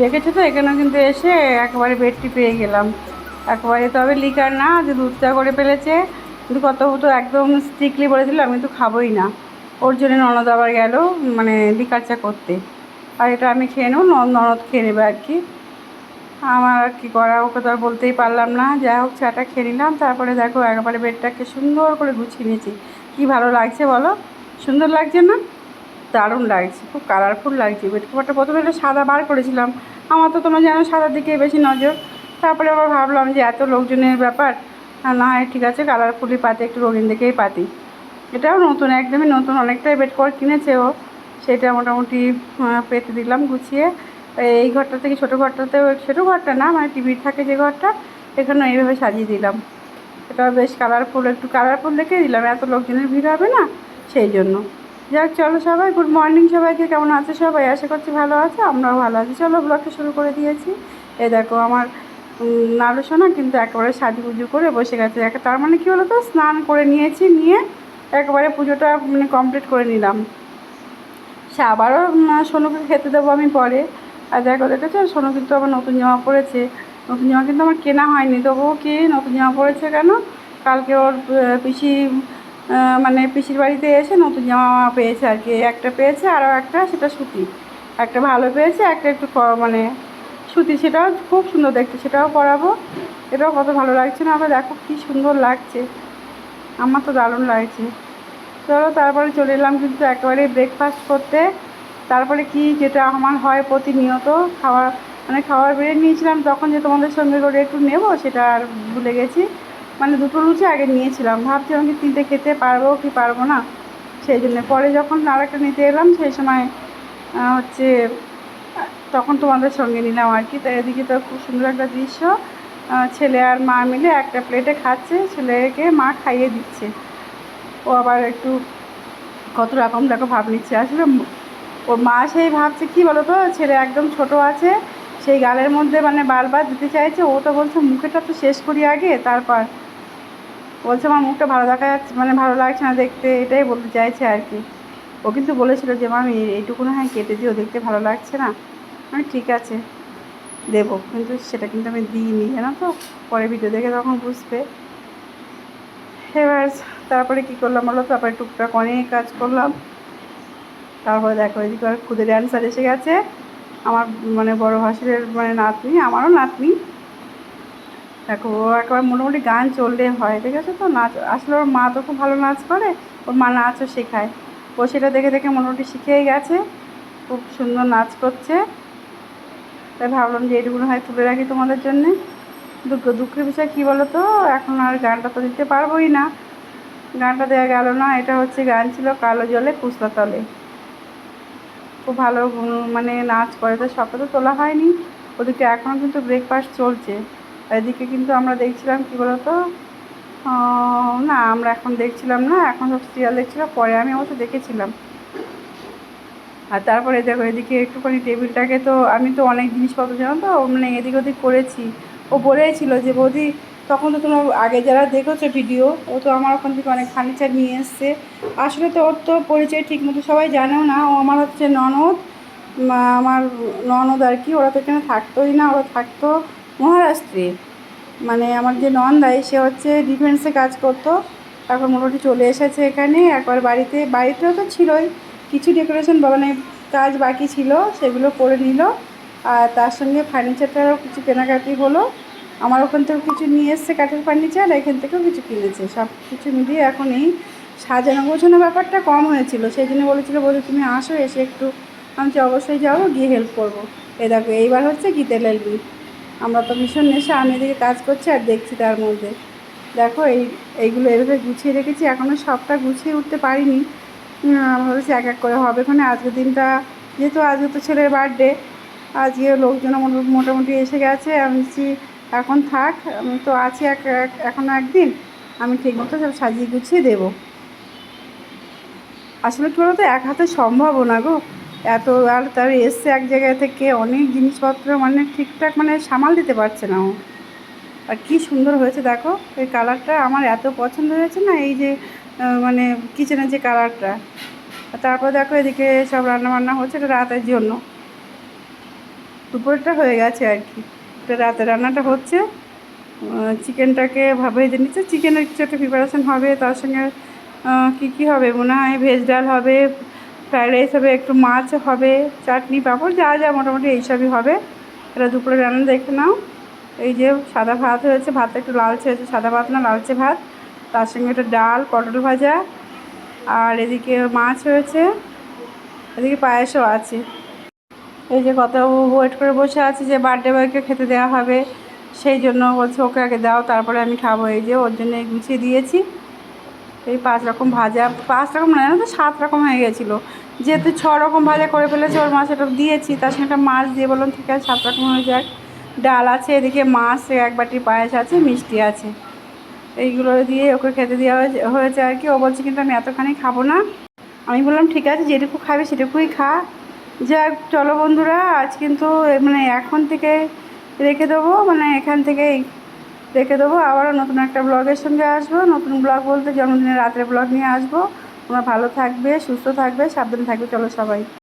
দেখেছ তো? এখানেও কিন্তু এসে একবারে বেডটি পেয়ে গেলাম। একবারে তবে লিকার না, যে দুধটা করে ফেলেছে। কিন্তু কত তো একদম স্ট্রিক্টলি বলেছিল, আমি তো খাবোই না। ওর জন্য ননদ আবার গেল মানে লিকার চা করতে। আর এটা আমি খেয়ে নেব ননদ ননদ খেয়ে নেবে আর কি। আমার আর কি করা, ওকে তো আর বলতেই পারলাম না। যাই হোক, চাটা খেয়ে নিলাম। তারপরে দেখো, একবারে বেডটাকে সুন্দর করে গুছিয়ে নিয়েছি। কী ভালো লাগছে বলো? সুন্দর লাগছে না? দারুণ লাগছে, খুব কালারফুল লাগছে। বেড কভারটা প্রথমে একটা সাদা বার করেছিলাম। আমার তো তোমরা জানো সাদার দিকে বেশি নজর। তারপরে আবার ভাবলাম যে এত লোকজনের ব্যাপার না হয় ঠিক আছে কালারফুলই পাতি, একটু রঙিন দিকেই পাতি। এটাও নতুন, একদমই নতুন, অনেকটাই বেড কভার কিনেছে ও। সেটা মোটামুটি পেতে দিলাম গুছিয়ে। এই ঘরটা থেকে ছোটো ঘরটাতেও, ছোটো ঘরটা না মানে টিভির থাকে যে ঘরটা এখানে এইভাবে সাজিয়ে দিলাম। এটা বেশ কালারফুল একটু কালারফুল দেখে দিলাম, এত লোকজনের ভিড় হবে না, সেই জন্য। যাক, চলো সবাই গুড মর্নিং সবাইকে, কেমন আছে সবাই? আশা করছি ভালো আছে, আমরাও ভালো আছি। চলো ব্লগটা শুরু করে দিয়েছি। এ দেখো, আমার নাড়ু সোনা কিন্তু একেবারে সাজুগুজু করে বসে গেছে। তার মানে কী বলো তো স্নান করে নিয়েছি, নিয়ে একেবারে পুজোটা মানে কমপ্লিট করে নিলাম। সে আবারও সোনুকে খেতে দেবো আমি পরে। আর দেখো, দেখেছ? সোনু কিন্তু আবার নতুন জামা পরেছে। নতুন জামা কিন্তু আমার কেনা হয়নি। তবুও কি নতুন জামা পরেছে কেন? কালকে ওর পিসি মানে পিসির বাড়িতে এসে নতুন জামা পেয়েছে আর কি। একটা পেয়েছে আরও একটা, সেটা সুতি। একটা ভালো পেয়েছে, একটা একটু মানে সুতি, সেটাও খুব সুন্দর দেখতে, সেটাও পরাবো। এটাও কত ভালো লাগছে না, আবার দেখো কী সুন্দর লাগছে। আমার তো দারুণ লাগছে। চলো, তারপরে চলে এলাম কিন্তু একেবারে ব্রেকফাস্ট করতে। তারপরে কি যেটা আমার হয় প্রতিনিয়ত, খাওয়া মানে খাওয়ার বেড়ে নিয়েছিলাম, তখন যে তোমাদের সঙ্গে করে একটু নেব, সেটা আর ভুলে গেছি। মানে দুটো লুচি আগে নিয়েছিলাম। ভাবছিলাম কি তিনটে খেতে পারব কি পারব না, সেই জন্য। পরে যখন আর একটা নিতে এলাম, সেই সময় হচ্ছে, তখন তোমাদের সঙ্গে নিলাম আর কি। তো এদিকে তো খুব সুন্দর একটা দৃশ্য। ছেলে আর মা মিলে একটা প্লেটে খাচ্ছে, ছেলেকে মা খাইয়ে দিচ্ছে। ও আবার একটু কত রকম দেখো ভাব নিচ্ছে। আসলে ওর মা সেই ভাবছে, কি বলো তো ছেলে একদম ছোট আছে, সেই গালের মধ্যে মানে বারবার দিতে চাইছে। ও তো বলছে মুখেটা তো শেষ করি আগে, তারপর বলছে আমার মুখটা ভালো দেখা যাচ্ছে মানে ভালো লাগছে না দেখতে। এটাই বলতে চাইছে আর কি। ও কিন্তু বলেছিল যে মামি এইটুকু না হয় কেটে দিও, দেখতে ভালো লাগছে না। আমি, ঠিক আছে, দেবো। কিন্তু সেটা কিন্তু আমি দিইনি, জানো তো? পরে ভিডিও দেখে তখন বুঝবে। এবার তারপরে কী করলাম বলো তারপরে টুকটাক অনেক কাজ করলাম। তারপরে দেখো, এদিকে খুদের অ্যান্সার এসে গেছে। আমার মানে বড় ভাসুরের মানে নাতনি, আমারও নাতনি। দেখো, ও একেবারে মোটামুটি গান চললে হয়, ঠিক আছে তো? নাচ, আসলে ওর মা তো খুব ভালো নাচ করে, ওর মা নাচও শেখায়। ও সেটা দেখে দেখে মোটামুটি শিখেই গেছে, খুব সুন্দর নাচ করছে। তাই ভাবলাম যে এইটুকুনো হয় তুলে রাখি তোমাদের জন্যে। দুঃখ, দুঃখের বিষয় কী বলো তো এখন আর গানটা তো দিতে পারবোই না। গানটা দেওয়া গেল না, এটা হচ্ছে গান ছিল কালো জলে কুসলা তলে। খুব ভালো মানে নাচ করে তো সবটা তো তোলা হয়নি। ওদিকে এখনও কিন্তু ব্রেকফাস্ট চলছে। এদিকে কিন্তু আমরা দেখছিলাম কী বলতো? না, আমরা এখন দেখছিলাম না, এখন সব সিরিয়াল দেখছিলাম পরে আমি অবশ্য দেখেছিলাম। আর তারপরে দেখো, এদিকে একটুখানি টেবিলটাকে তো, আমি তো অনেক জিনিসপত্র জানো তো মানে এদিক ওদিক করেছি। ও বলেছিল যে, বৌদি, তখন তো তোমার আগে যারা দেখেছ ভিডিও ও তো আমার ওখান থেকে অনেক ফার্নিচার নিয়ে এসছে। আসলে তো ওর তো পরিচয় ঠিক মতো সবাই জানেও না, ও আমার হচ্ছে ননদ। আমার ননদ আর কি, ওরা তো এখানে থাকতোই না, ওরা থাকতো মহারাষ্ট্রে। মানে আমার যে নন্দাই সে হচ্ছে ডিফেন্সে কাজ করতো। তারপর মোটামুটি চলে এসেছে এখানে। একবার বাড়িতে, বাড়িতেও তো ছিলই। কিছু ডেকোরেশন মানে কাজ বাকি ছিল, সেগুলো করে নিল। আর তার সঙ্গে ফার্নিচারটারও কিছু কেনাকাটি হলো। আমার ওখান থেকেও কিছু নিয়ে এসছে কাঠের ফার্নিচার এখান থেকেও কিছু কিনেছে। সব কিছু মিলিয়ে এখন এই সাজানো গোছানো ব্যাপারটা কম হয়েছিল। সেই জন্য বলেছিল বলে তুমি আসো, এসে একটু, আমি অবশ্যই যাব, গিয়ে হেল্প করব। এই দেখো, এইবার হচ্ছে গীতের এলবি আমরা তো ভীষণ নেশা, আমি এদিকে কাজ করছি আর দেখছি তার মধ্যে। দেখো, এই, এইগুলো এভাবে গুছিয়ে রেখেছি এখনও সবটা গুছিয়ে উঠতে পারিনি। ভাবছি এক এক করে হবে ওখানে আজকের দিনটা, যেহেতু আজকে তো ছেলের বার্থডে আজকে লোকজন মোটা- মোটামুটি এসে গেছে, আমি বলছি এখন থাক, আমি তো আছি এক, এক- এখনও একদিন, আমি ঠিক মতো সব সাজিয়ে গুছিয়ে দেবো। আসলে কী বলতো, এক হাতে সম্ভব না গো। এত আর তার এসছে এক জায়গা থেকে অনেক জিনিসপত্র মানে ঠিকঠাক মানে সামাল দিতে পারছে না ও। আর কি সুন্দর হয়েছে দেখো, এই কালারটা আমার এত পছন্দ হয়েছে না, এই যে মানে কিচেনের যে কালারটা। তারপর দেখো এদিকে সব রান্না বান্না হচ্ছে এটা রাতের জন্য। দুপুরটা হয়ে গেছে আর কি। এটা রাতে রান্নাটা হচ্ছে। চিকেনটাকে ভেজে নিচ্ছে চিকেনের কিছু একটা প্রিপারেশান হবে, তার সঙ্গে কী কী হবে? মনে হয় ভেজ ডাল হবে ফ্রায়েড রাইস হবে একটু মাছ হবে, চাটনি পাঁপড় যা যা মোটামুটি এইসবই হবে। এটা দুপুরে রান্না দেখে নাও। এই যে সাদা ভাত হয়েছে, ভাতটা একটু লালচে হয়েছে, সাদা ভাত না, লালচে ভাত। তার সঙ্গে একটা ডাল, পটল ভাজা। আর এদিকে মাছ হয়েছে, এদিকে পায়েসও আছে। এই যে কত ওয়েট করে বসে আছে যে বার্থডে বয়কে খেতে দেওয়া হবে, সেই জন্য বলছে, ওকে আগে দাও, তারপরে আমি খাব। এই যে ওর জন্য গুছিয়ে দিয়েছি। এই পাঁচ রকম ভাজা, পাঁচ রকম না তো, সাত রকম হয়ে গেছিল। যেহেতু ছ রকম ভাজা করে ফেলেছে, ওর মাছ ওটা দিয়েছি, তার সঙ্গে একটা মাছ দিয়ে বললাম, ঠিক আছে, সাত রকম হয়ে যাক। ডাল আছে, এদিকে মাছ, এক বাটি পায়েস আছে, মিষ্টি আছে। এইগুলো দিয়ে ওকে খেতে দেওয়া হয়েছে আর কি। ও বলছে, কিন্তু আমি এতখানি খাব না। আমি বললাম, ঠিক আছে, যেটুকু খাবে সেটুকুই খা। যাক, চলো বন্ধুরা, আজ কিন্তু মানে এখন থেকে রেখে দেবো মানে এখান থেকেই রেখে দেবো। আবারও নতুন একটা ব্লগের সঙ্গে আসব। নতুন ব্লগ বলতে জন্মদিনের রাতের ব্লগ নিয়ে আসব। তোমরা ভালো থাকবে, সুস্থ থাকবে, সাবধানে থাকবে। চলো সবাই।